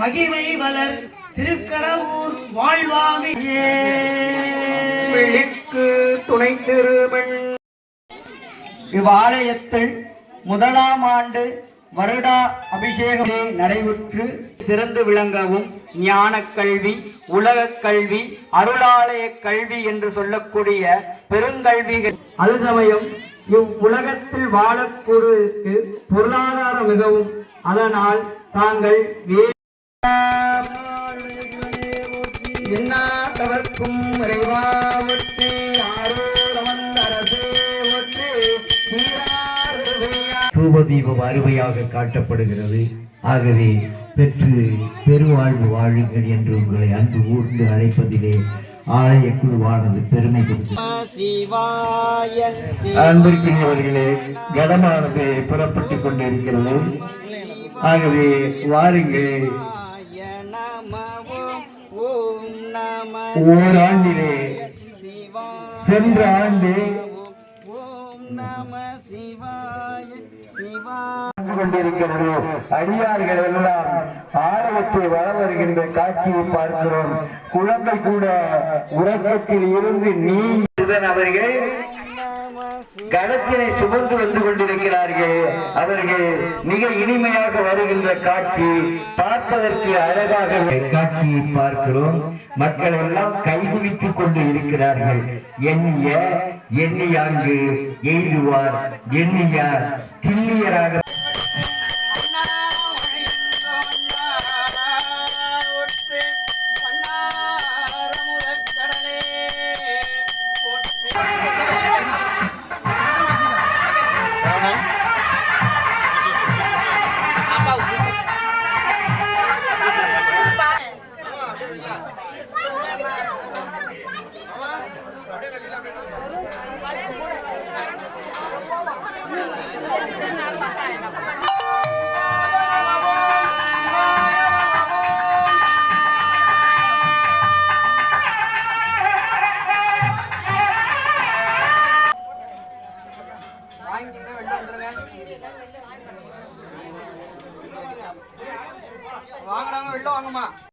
மகிமை வளர் திருக்கடவுர் வாழ்வாமே. வெள்ளிக்கு துணை திருமண் இவ்வாலயத்தில் முதலாம் ஆண்டு வருடா அபிஷேகமே நடைபெற்று சிறந்து விளங்கவும் ஞான கல்வி உலக கல்வி அருளாலய கல்வி என்று சொல்லக்கூடிய பெருங்கல்விகள். அது சமயம் இவ்வுலகத்தில் வாழக்கூறுவதற்கு பொருளாதாரம் மிகவும் அதனால் தாங்கள் வே எண்ணாட்டவர்க்கும் இறைவாவுக்கு ஆரோரமந்த அரசே ஒற்று சீரார் தூபதீபம் அருமையாக காட்டப்படுகிறது. ஆகவே பெற்று பெருவாழ்வு வாழுங்கள் என்று உங்களை அன்பு ஊர்ந்து அழைப்பதிலே ஆலய குழுவானது பெருமை அன்பிற்குரியவர்களே கடமானது புறப்பட்டுக் கொண்டிருக்கிறது. ஆகவே வாருங்கள். ஓம் நம ஓராண்டிலே சென்ற ஆண்டு நம கொண்டிருக்கிறது. அடியார்கள் எல்லாம் ஆலயத்தை வர வருகின்ற காட்சியை பார்க்கிறோம். குழந்தை கூட உறக்கத்தில் இருந்து நீ அவர்கள் கணத்தினை சுமந்து வந்து கொண்டிருக்கிறார்கள். அவர்கள் மிக இனிமையாக வருகின்ற காட்சி பார்ப்பதற்கு அழகாக காட்சியை பார்க்கிறோம். மக்கள் எல்லாம் கைகுவித்துக் கொண்டு இருக்கிறார்கள். எண்ணிய எண்ணியாங்கு எய்துவார் எண்ணியார் திண்ணியராக வாங்கலாமா வெளில வாங்கம்மா.